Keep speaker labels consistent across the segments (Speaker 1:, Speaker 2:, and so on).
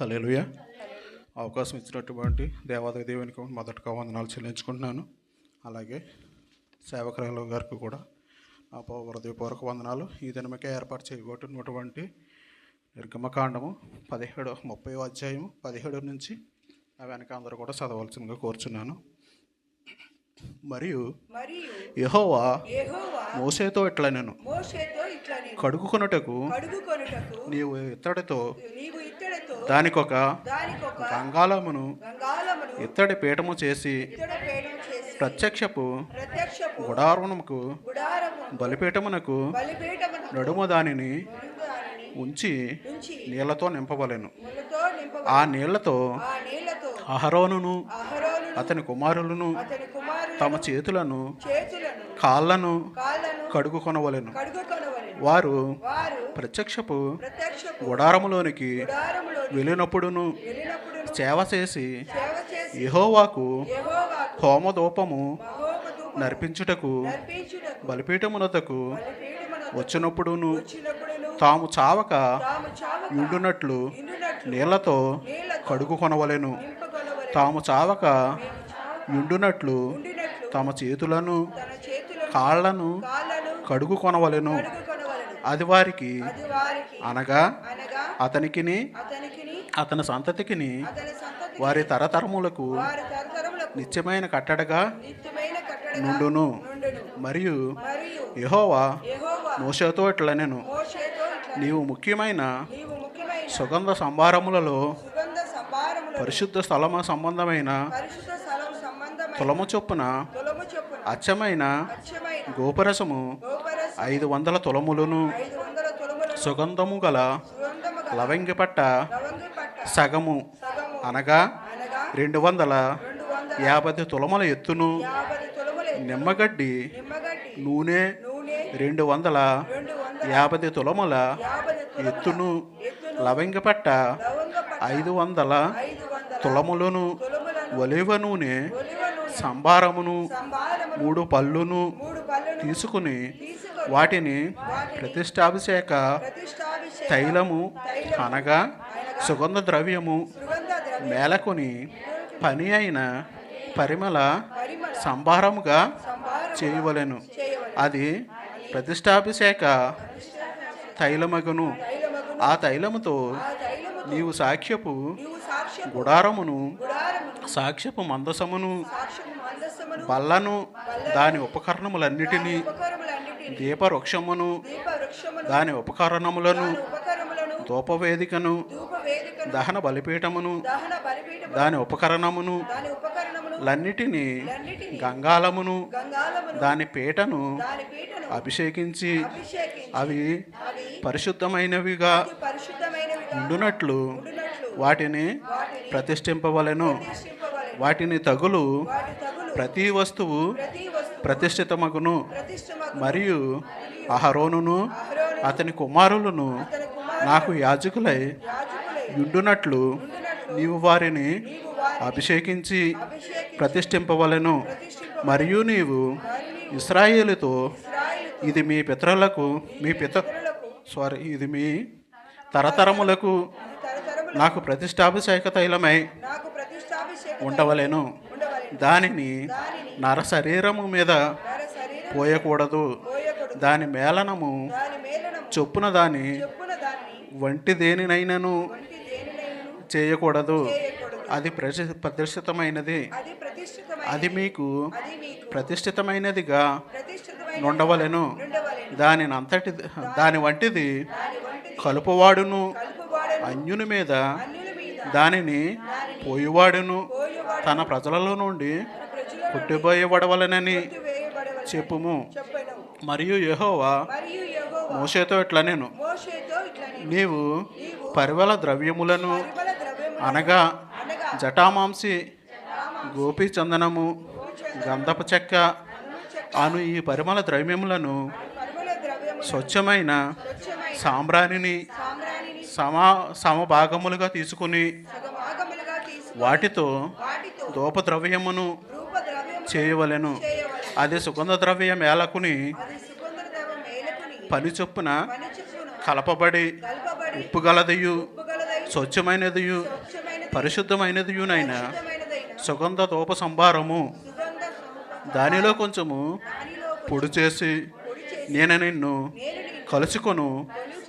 Speaker 1: Hallelujah అవకాశం ఇచ్చినటువంటి దేవాదాయ దేవునికి మొదటగా వందనాలు చెల్లించుకుంటున్నాను. అలాగే సేవకురాలు గారికి కూడా నా హృదయపూర్వక వందనాలు. ఈ దినమకే ఏర్పాటు చేయబోతున్నటువంటి నిర్గమకాండము పదిహేడు ముప్పై అధ్యాయం పదిహేడు నుంచి ఆ వెనక అందరూ కూడా చదవలసిందిగా కోరుచున్నాను. మరియు
Speaker 2: మరియు
Speaker 1: యెహోవా మోసేతో ఇట్లా నేను కడుగుకొనుటకు నీవు ఇత్తడితో దానికొక
Speaker 2: గంగాలమును
Speaker 1: ఇత్తడి పీఠము చేసి ప్రత్యక్షపు గుడారమునకు
Speaker 2: గుడారము
Speaker 1: బలిపీఠమునకు
Speaker 2: బలిపీఠమున
Speaker 1: నడుము దానిని ఉంచి నీళ్ళతో నింపవలెను. ఆ
Speaker 2: నీళ్ళతో
Speaker 1: అహరోనును
Speaker 2: అహరోను
Speaker 1: అతని కుమారులను తమ చేతులను కడుగుకొనవలెను.
Speaker 2: కడుగుకొనవలెను.
Speaker 1: వారు ప్రత్యక్షపు గుడారములోనికి
Speaker 2: గుడారములో
Speaker 1: వెళ్ళినప్పుడును
Speaker 2: వెళ్ళినప్పుడు
Speaker 1: సేవ చేసి యెహోవాకు హోమధూపము నర్పించుటకు బలిపీఠమునతకు
Speaker 2: బలిపీఠమున
Speaker 1: వచ్చినప్పుడును తాము చావక ఉండునట్లు నీళ్ళతో
Speaker 2: నీళ్ళతో
Speaker 1: కడుగు కొనవలెను
Speaker 2: నింపగలవలెను
Speaker 1: తాము చావక ఉండునట్లు తమ చేతులను కొనవలెను
Speaker 2: కడుగుకొనవలెను.
Speaker 1: అది వారికి అనగా అతనికిని అతని సంతతికిని
Speaker 2: అతని సంతతి
Speaker 1: వారి తరతరములకు నిత్యమైన కట్టడగా నుండును. మరియు యెహోవా మోషతో ఇట్లా నేను నీవు ముఖ్యమైన సుగంధ సంభారములలో పరిశుద్ధ స్థలమ సంబంధమైన తులము చొప్పున అచ్చమైన గోపురసము
Speaker 2: గోపరస
Speaker 1: ఐదు వందల తులములను సుగంధము గల
Speaker 2: సుగంధము గల
Speaker 1: లవంగి పట్ట
Speaker 2: లవంగి పట్ట
Speaker 1: సగము అనగా రెండు వందల యాభై తులముల ఎత్తును. నిమ్మగడ్డి నూనె రెండు వందల యాభై తులముల ఎత్తును.
Speaker 2: ఎత్తును.
Speaker 1: లవంగి పట్ట
Speaker 2: లవంగ పట్ట
Speaker 1: ఐదు వందల తులములను. ఒలివ నూనె
Speaker 2: సంభారమును
Speaker 1: మూడు పళ్ళును తీసుకొని వాటిని ప్రతిష్టాభిషేక తైలము అనగా సుగంధ ద్రవ్యము
Speaker 2: సుగంధ
Speaker 1: మేలకొని పని అయిన పరిమళ సంభారముగా చేయవలెను. అది ప్రతిష్టాభిషేక తైలమగును. ఆ తైలముతో నీవు సాక్ష్యపు గుడారమును సాక్ష్యపు మందసమును బల్లను దాని ఉపకరణములన్నిటినీ దీపవృక్షమును
Speaker 2: దీప వృక్షమును
Speaker 1: దాని ఉపకరణములను ధూపవేదికను
Speaker 2: ధూప వేదికను
Speaker 1: దహన బలిపీఠమును దాని ఉపకరణమును లన్నిటినీ గంగాలమును దాని పీటను అభిషేకించి అవి పరిశుద్ధమైనవిగా ఉండునట్లు వాటిని ప్రతిష్ఠింపవలెను. వాటిని తగులు ప్రతి వస్తువు ప్రతిష్ఠితమగును మరియు అహరోనును
Speaker 2: అహరోను
Speaker 1: అతని కుమారులను నాకు యాజకులై ఉండునట్లు నీవు వారిని అభిషేకించి ప్రతిష్ఠింపవలెను.
Speaker 2: ప్రతిష్ఠింప
Speaker 1: మరియు నీవు ఇస్రాయేలుతో ఇది మీ పితరులకు మీ పిత సారీ ఇది మీ తరతరములకు నాకు ప్రతిష్టాభిషేక తైలమై ఉండవలెను. దానిని
Speaker 2: దానిని
Speaker 1: నర శరీరము మీద పోయకూడదు. దాని మేళనము చొప్పున దాని
Speaker 2: దాన్ని
Speaker 1: వంటి దేనినైనను చేయకూడదు. అది ప్రతి ప్రతిష్ఠితమైనది.
Speaker 2: అది
Speaker 1: మీకు ప్రతిష్ఠితమైనదిగా
Speaker 2: ప్రతిష్ఠితమైన
Speaker 1: ఉండవలెను
Speaker 2: ఉండవలెను
Speaker 1: దాని అంతటి దాని వంటిది కలుపువాడును. అన్యుని మీద దానిని పోయివాడును.
Speaker 2: పోయేవాడు
Speaker 1: తన ప్రజలలో నుండి
Speaker 2: ప్రజల
Speaker 1: కొట్టిపోయబడవలనని చెప్పుము. మరియు యహోవా మోసేతో ఇట్లా నేను నీవు పరిమళ ద్రవ్యములను అనగా జటామాంసి గోపి చందనము గంధపు చెక్క అను ఈ పరిమళ ద్రవ్యములను స్వచ్ఛమైన సాంబ్రాణిని
Speaker 2: సమా
Speaker 1: సమ సమభాగములుగా తీసుకుని వాటితో ధూపద్రవ్యమును చేయవలెను. అది సుగంధ ద్రవ్య మేళకుని
Speaker 2: ద్రవ్యం
Speaker 1: పని చొప్పున కలపబడి ఉప్పు గలదయు స్వచ్ఛమైనదియు పరిశుద్ధమైనదియునైన సుగంధ ధూప సంభారము దానిలో కొంచెము పొడి చేసి నేను నిన్ను కలుసుకొను.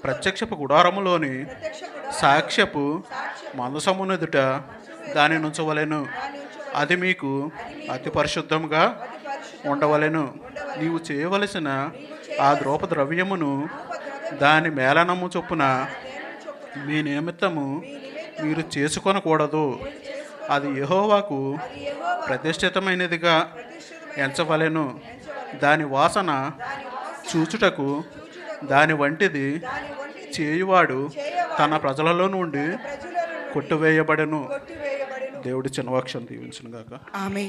Speaker 1: ప్రత్యక్షపు గుడారములోని సాక్ష్యపు మనసమునెదుట దాని నుంచవలెను అది మీకు అతి పరిశుద్ధంగా
Speaker 2: ఉండవలను.
Speaker 1: ఉండవలెను నీవు చేయవలసిన ఆ ద్రోప ద్రవ్యమును దాని మేళనము చొప్పున మీ నిమిత్తము మీరు చేసుకొనకూడదు. అది యహోవాకు ప్రతిష్ఠితమైనదిగా ఎంచవలెను. దాని వాసన చూచుటకు దాని వంటిది చేయువాడు తన ప్రజలలో నుండి
Speaker 2: కొట్టువేయబడను
Speaker 1: కొట్టువేయబడెను.
Speaker 2: కొట్టివేయబడెను
Speaker 1: దేవుడి చిన్నవాక్షం దీవించును గాక
Speaker 2: ఆమె